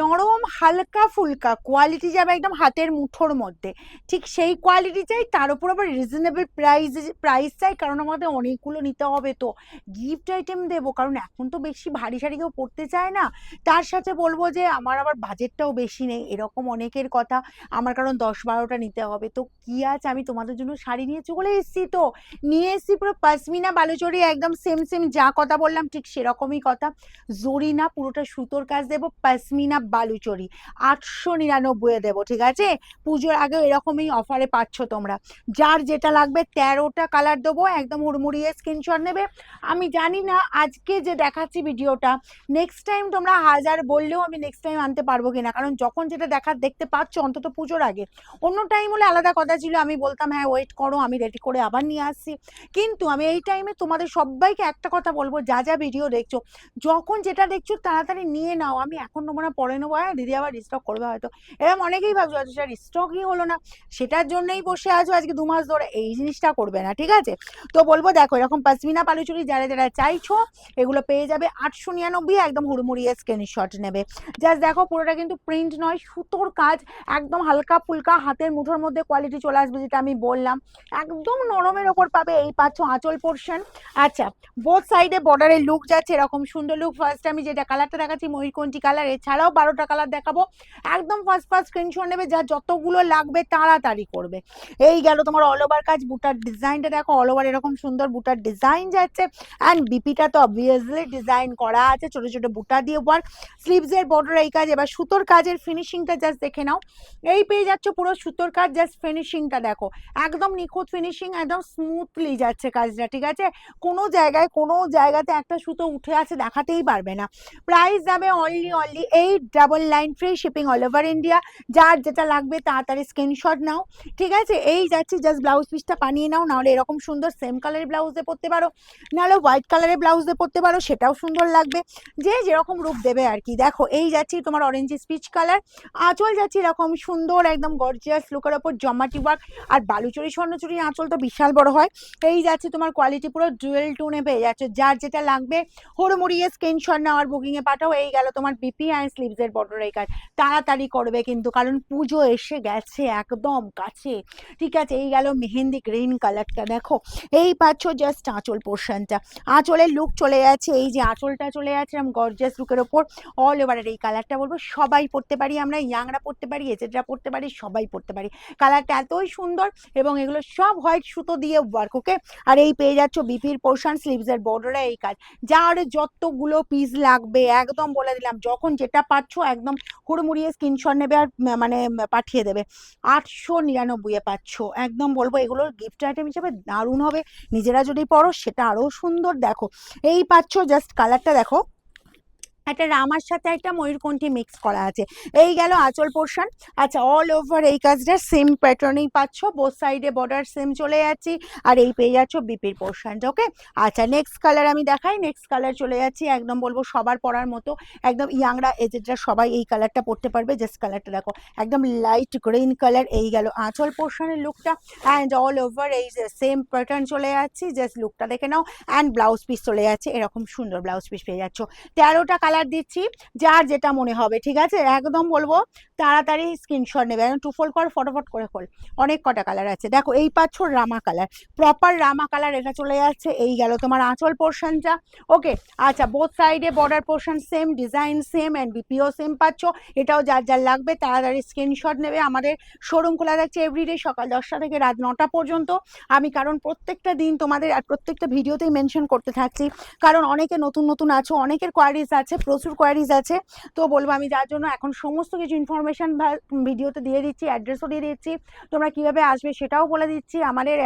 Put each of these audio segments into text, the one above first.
নরম, হালকা, ফুলকা। কোয়ালিটি যাবে একদম হাতের মুঠোর মধ্যে। ঠিক সেই কোয়ালিটি চাই, তার উপর আবার রিজনেবল প্রাইস প্রাইস চাই, কারণ আমাদের অনেকগুলো নিতে হবে তো। গিফট আইটেম দেবো, কারণ এখন তো বেশি ভারী শাড়ি কেউ পরতে চায় না। তার সাথে বলব যে, আমার আবার বাজেটটাও বেশি নেই। এরকম অনেকের কথা, আমার কারণ দশ বারোটা নিতে হবে। তো কি আছে? আমি তোমাদের জন্য শাড়ি নিয়ে চলে এসেছি তো। নিয়ে এসেছি পুরো পাসমিনা বালুচরি একদম সেম সেম যা কথা বললাম, ঠিক সেরকমই কথা। জরি না পুরোটা সুতোর কাজ দেবো। পাসমিনা বালুচরি। আটশো নিরানব্বই দেবো, ঠিক আছে? পুজোর আগেও এরকমই অফারে পাচ্ছ তোমরা। যার যেটা লাগবে তেরোটা কালার দেবো, একদম হুড়মুড়িয়ে স্ক্রিনশট নেবে। আমি জানি না আজকে যে দেখাচ্ছি ভিডিওটা নেক্সট টাইম তোমরা হাজার বললেও আমি নেক্সট টাইম আনতে পারব কিনা। কারণ যখন যেটা দেখার দেখতে পাচ্ছ অন্তত পুজোর আগে। অন্য টাইম হলে আলাদা কথা ছিল, আমি বলতাম হ্যাঁ ওয়েট করো, আমি রেডি করে আবার নিয়ে আসছি। কিন্তু আমি এই টাইমে তোমাদের সবাইকে একটা কথা বলব, যা যা ভিডিও দেখছ, যখন যেটা দেখছ তাড়াতাড়ি নিয়ে নাও। আমি এখন নেব না পরে নেব হ্যাঁ দিদি আবার রিস্টক করবে হয়তো। এরকম অনেকেই ভাবছ আচ্ছা সেটা রিস্টকই হলো না। সেটার জন্যই বসে আছো আজকে দু মাস ধরে। এই জিনিসটা করবে না, ঠিক আছে? তো বলব, দেখো, এরকম পাসমিনা পালুচুরি যারা যারা চাইছো, এগুলো পেয়ে যাবে আটশো নিরানব্বই, একদম হুড়মুড়িয়ে স্ক্রিনশট নেবে। জাস্ট দেখো, পুরোটা কিন্তু প্রিন্ট নয়, সুতোর কাজ, একদম হালকা ফুলকা, হাতের মুঠোর মধ্যে কোয়ালিটি চলে আসবে যেটা আমি বললাম। একদম নরমের ওপর পাবে এই পাচ্ছ আঁচল পোর্শন আচ্ছা বোথ সাইডে বর্ডারের লুক যাচ্ছে এরকম সুন্দর লুক ফার্স্ট আমি যেটা কালারটা দেখাচ্ছি ময়ূরকণ্ঠী কালার এছাড়াও বারোটা কালার দেখাবো। একদম ফার্স্ট ফার্স্ট স্ক্রিনশট নেবে, যা যতগুলো লাগবে তাড়াতাড়ি করবে। এই গেল তোমার অল ওভার কাজ, বুটার ডিজাইনটা দেখো অল ওভার এরকম সুন্দর বুটার ডিজাইন যাচ্ছে। অ্যান্ড বিপিটা তো অবভিয়াসলি ডিজাইন করা আছে, ছোটো ছোটো বুটা দিয়ে ওয়ার্ক স্লিভসের বর্ডার এই কাজ, এবার সুতোর কাজের ফিনিশিংটা জাস্ট দেখে নাও। এই পেয়ে যাচ্ছ পুরো সুতোর কাজ জাস্ট ফিনিশিংটা দেখো। একদম নিখুঁত ফিনিশিং একদম স্মুথলি যাচ্ছে কাজটা, ঠিক আছে? কোনো জায়গায়, কোনো জায়গাতে একটা সুতো উঠে আছে, দেখাতেই পারবে না। প্রাইস যাবে only only eight double line free shipping all over India যার যেটা লাগবে তাড়াতাড়ি স্ক্রিনশট নাও। ঠিক আছে? এই যাচ্ছি জাস্ট ব্লাউজ পিসটা বানিয়ে নাও, নাহলে এরকম সুন্দর সেম কালারের ব্লাউজে পরতে পারো। নাহলে হোয়াইট কালারের ব্লাউজে পরতে পারো, সেটাও সুন্দর লাগবে। যে যেরকম রূপ দেবে আর কি। দেখো, এই যাচ্ছি তোমার অরেঞ্জ স্পিচ কালার আঁচল যাচ্ছে এরকম সুন্দর, একদম গর্জিয়াস লুকের ওপর জমাটি ওয়ার্ক আর বালুচুরি, স্বর্ণচুরি আঁচল তো বিশাল বড় হয়। এই যাচ্ছে তোমার কোয়ালিটি পুরো ডুয়েল টুনে পেয়ে যাচ্ছে। যার যেটা লাগবে, হুড়মুড়িয়ে স্ক্রিনশট নেওয়ার বুকিংয়ে পাঠাও। এই গেল তোমার বিপি অ্যান্ড স্লিভসের এই কাজ তাড়াতাড়ি করবে কিন্তু, কারণ পুজো এসে গেছে একদম কাছে। ঠিক আছে, এই গেল মেহেন্দি গ্রিন কালারটা দেখো। এই পাচ্ছ জাস্ট আঁচল পোর্শনটা আঁচলের লুক চলে যাচ্ছে, এই যে আঁচলটা চলে যাচ্ছে এরকম গর্জিয়াস লুকের ওপর। অল ওভারের এই কালারটা বলব, সবাই পড়তে পারি আমরা, ইয়াংরা পড়তে পারি, এজেডরা পড়তে পারি, সবাই পড়তে পারি। কালারটা এতই সুন্দর এবং এগুলো সব হোয়াইট সুতো দিয়ে ওয়ার্ক ওকে আর এই পেয়ে যাচ্ছ বিপির পোর্শন স্লিভসের বর্ডারে এই কাজ। যার যতগুলো পিস লাগবে, একদম বলে দিলাম, যখন যেটা পাচ্ছ একদম হুড়মুড়িয়ে স্ক্রিনশট নেবে আর মানে পাঠিয়ে দেবে। আটশো নিরানব্বইয়ে পাচ্ছ। একদম বলব এগুলোর গিফট আইটেম হিসেবে দারুণ হবে। নিজেরা যদি পড়ো সেটা আরও সুন্দর দেখো। এই পাচ্ছ জাস্ট কালারটা দেখো। একটা রামার সাথে একটা ময়ূরকণ্ঠী মিক্স করা আছে। এই গেল আঁচল পোর্শন আচ্ছা অল ওভার এই কাজটা সেম প্যাটার্নেই পাচ্ছ। বোথ সাইডে বর্ডার সেম চলে যাচ্ছি আর এই পেয়ে যাচ্ছ বিপির পোর্শনটা ওকে আচ্ছা নেক্সট কালার আমি দেখাই। নেক্সট কালার চলে যাচ্ছি, একদম বলব সবার পরার মতো। একদম ইয়াংরা এজেডরা সবাই এই কালারটা পরতে পারবে জাস্ট কালারটা দেখো। একদম লাইট গ্রিন কালার এই গেল আঁচল পোর্শনের লুকটা অ্যান্ড অল ওভার এই সেম প্যাটার্ন চলে যাচ্ছি জাস্ট লুকটা দেখে নাও। অ্যান্ড ব্লাউজ পিস চলে যাচ্ছে, এরকম সুন্দর ব্লাউজ পিস পেয়ে যাচ্ছ। তেরোটা কালার দিচ্ছি, যার যেটা মনে হবে, ঠিক আছে? একদম বলব, তাড়াতাড়ি স্ক্রিনশট নেবে, একদম টুফোল্ড কর, ফটোফট করে খোল। অনেক কটা কালার আছে। দেখো, এই পাচ্ছ রামা কালার প্রপার রামা কালার এটা চলে যাচ্ছে, এই গেল তোমার আঁচল পোর্শনটা ওকে আচ্ছা বোথ সাইডে border portion same design same and BPO same পাচ্ছ। এটাও যার যার লাগবে, তাড়াতাড়ি স্ক্রিনশট নেবে। আমাদের শোরুম খোলা থাকছে এভরিডে সকাল দশটা থেকে রাত নটা পর্যন্ত। আমি কারণ প্রত্যেকটা দিন তোমাদের আর প্রত্যেকটা ভিডিওতেই মেনশন করতে থাকছি। কারণ অনেকে নতুন নতুন আছো, অনেকের কোয়ারিজ আছে। প্রচুর কোয়ারিজ আছে। তো বলব আমি যার জন্য এখন সমস্ত কিছু ইনফরমেশন ভিডিওতে দিয়ে দিচ্ছি অ্যাড্রেসও দিয়ে দিচ্ছি, তোমরা কীভাবে আসবে সেটাও বলে দিচ্ছি। আমাদের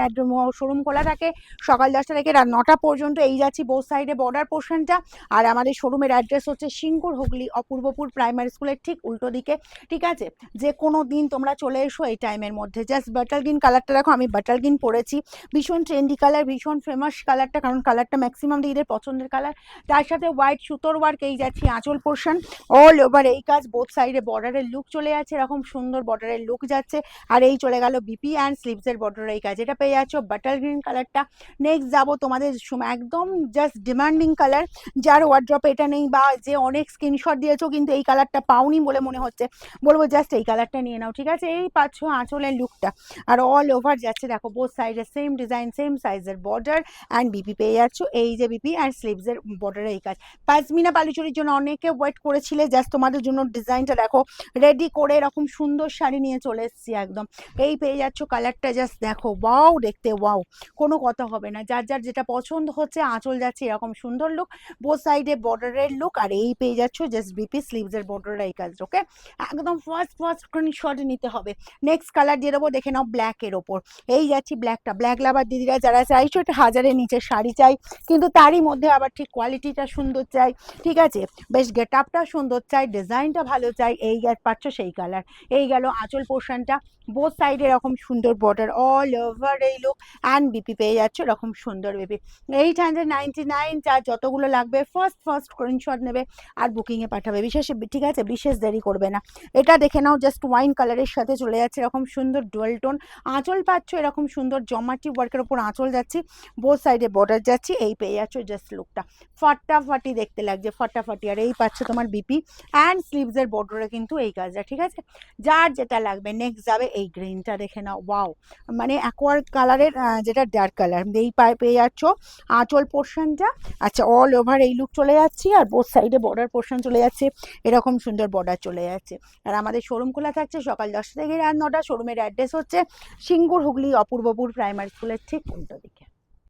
শোরুম খোলা থাকে, সকাল দশটা থেকে রাত নটা পর্যন্ত, এই যাচ্ছি বোথ সাইডে বর্ডার পোর্শনটা আর আমাদের শোরুমের অ্যাড্রেস হচ্ছে সিঙ্গুর হুগলি, অপূর্বপুর প্রাইমারি স্কুলের ঠিক উল্টো দিকে। ঠিক আছে? যে কোনো দিন তোমরা চলে এসো এই টাইমের মধ্যে। জাস্ট বাটার গ্রিন কালারটা দেখো, আমি বাটার গ্রিন পরেছি। ভীষণ ট্রেন্ডি কালার ভীষণ ফেমাস কালারটা কারণ কালারটা ম্যাক্সিমাম দিদিদের পছন্দের কালার তার সাথে হোয়াইট সুতোর ওয়ার্ক এই যাচ্ছি আঁচল পোর্শন অল ওভার এই কাজ বোথ সাইডে বর্ডারের লুক চলে যাচ্ছে, এরকম সুন্দর বর্ডারের লুক যাচ্ছে, আর এই চলে গেল বিপি অ্যান্ড স্লিভসের বর্ডারের এই কাজ, এটা পেয়ে যাচ্ছ বাটার গ্রিন কালারটা নেক্সট যাব তোমাদের একদম জাস্ট ডিমান্ডিং কালার যার ওয়ার্ড্রপে এটা নেই বা যে অনেক স্ক্রিনশট দিয়েছ, কিন্তু এই কালারটা পাওনি বলে মনে হচ্ছে। বলব জাস্ট এই কালারটা নিয়ে নাও, ঠিক আছে? এই পাচ্ছ আঁচলের লুকটা আর অল ওভার যাচ্ছে, দেখো বোথ সাইডে সেম ডিজাইন সেম সাইজের বর্ডার অ্যান্ড বিপি পেয়ে যাচ্ছ, এই যে বিপি আর স্লিভসের বর্ডারে এই কাজ। পাঁচমিনা বালুচুরির জন্য অনেকে ওয়েট করেছিলে জাস্ট তোমাদের জন্য ডিজাইনটা দেখো রেডি করে এরকম সুন্দর শাড়ি নিয়ে চলে এসেছি একদম। এই পেয়ে যাচ্ছ কালারটা জাস্ট দেখো ওয়াও দেখতে ওয়াও কোনো কথা হবে না। যার যার যেটা পছন্দ হচ্ছে, আঁচল যাচ্ছে এরকম সুন্দর লুক বোথ সাইডে বর্ডারের লুক আর এই পেয়ে যাচ্ছ জাস্ট বিপি স্লিভসের বর্ডারের এই কাজ ওকে একদম ফার্স্ট ফার্স্ট স্ক্রিনশট নিতে হবে। নেক্সট কালার দিয়ে দেবো, দেখে নাও ব্ল্যাকের ওপর। এই যাচ্ছি ব্ল্যাকটা ব্ল্যাক লাভার দিদিরা যারা চাইছো, একটা হাজারের নিচে শাড়ি চাই, কিন্তু তারই মধ্যে আবার ঠিক কোয়ালিটিটা সুন্দর চাই, ঠিক আছে? বেশ গেট আপটা সুন্দর, চাই ডিজাইনটা ভালো, চাই এই পাচ্ছ সেই কালার। এই গেল আঁচল পোর্শনটা বোথ সাইডে এরকম সুন্দর বর্ডার অল ওভার এই লুক অ্যান্ড বিপি পেয়ে যাচ্ছ এরকম সুন্দর BP eight hundred ninety nine চার যতগুলো লাগবে ফার্স্ট ফার্স্ট স্ক্রিনশট নেবে আর বুকিংয়ে পাঠাবে। বিশেষ, ঠিক আছে, বিশেষ দেরি করবে না। এটা দেখে নাও জাস্ট ওয়াইন কালারের সাথে চলে যাচ্ছে এরকম সুন্দর ডুয়েল টোন আঁচল পাচ্ছ এরকম সুন্দর জমাটি ওয়ার্কের ওপর আঁচল যাচ্ছি বোথ সাইডে বর্ডার যাচ্ছি, এই পেয়ে যাচ্ছ জাস্ট লুকটা ফাটাফাটি দেখতে লাগছে, ফাটাফাটি আর এই পাচ্ছ তোমার বিপি অ্যান্ড স্লিভসের বর্ডারে কিন্তু এই কাজটা, ঠিক আছে? যার যেটা লাগবে নেক্সট যাবে এই গ্রিনটা দেখে নাও ওয়াও মানে অ্যাকোয়ার কালারের যেটা ডার্ক কালার এই পায়ে পেয়ে যাচ্ছ আঁচল পোর্শনটা আচ্ছা অল ওভার এই লুক চলে যাচ্ছি আর বোথ সাইডে বর্ডার পোর্শন চলে যাচ্ছে, এরকম সুন্দর বর্ডার চলে যাচ্ছে। আর আমাদের শোরুম খোলা থাকছে সকাল দশটা থেকে রাত নটা শোরুমের অ্যাড্রেস হচ্ছে সিঙ্গুর হুগলি অপূর্বপুর প্রাইমারি স্কুলের ঠিক উল্টো দিকে।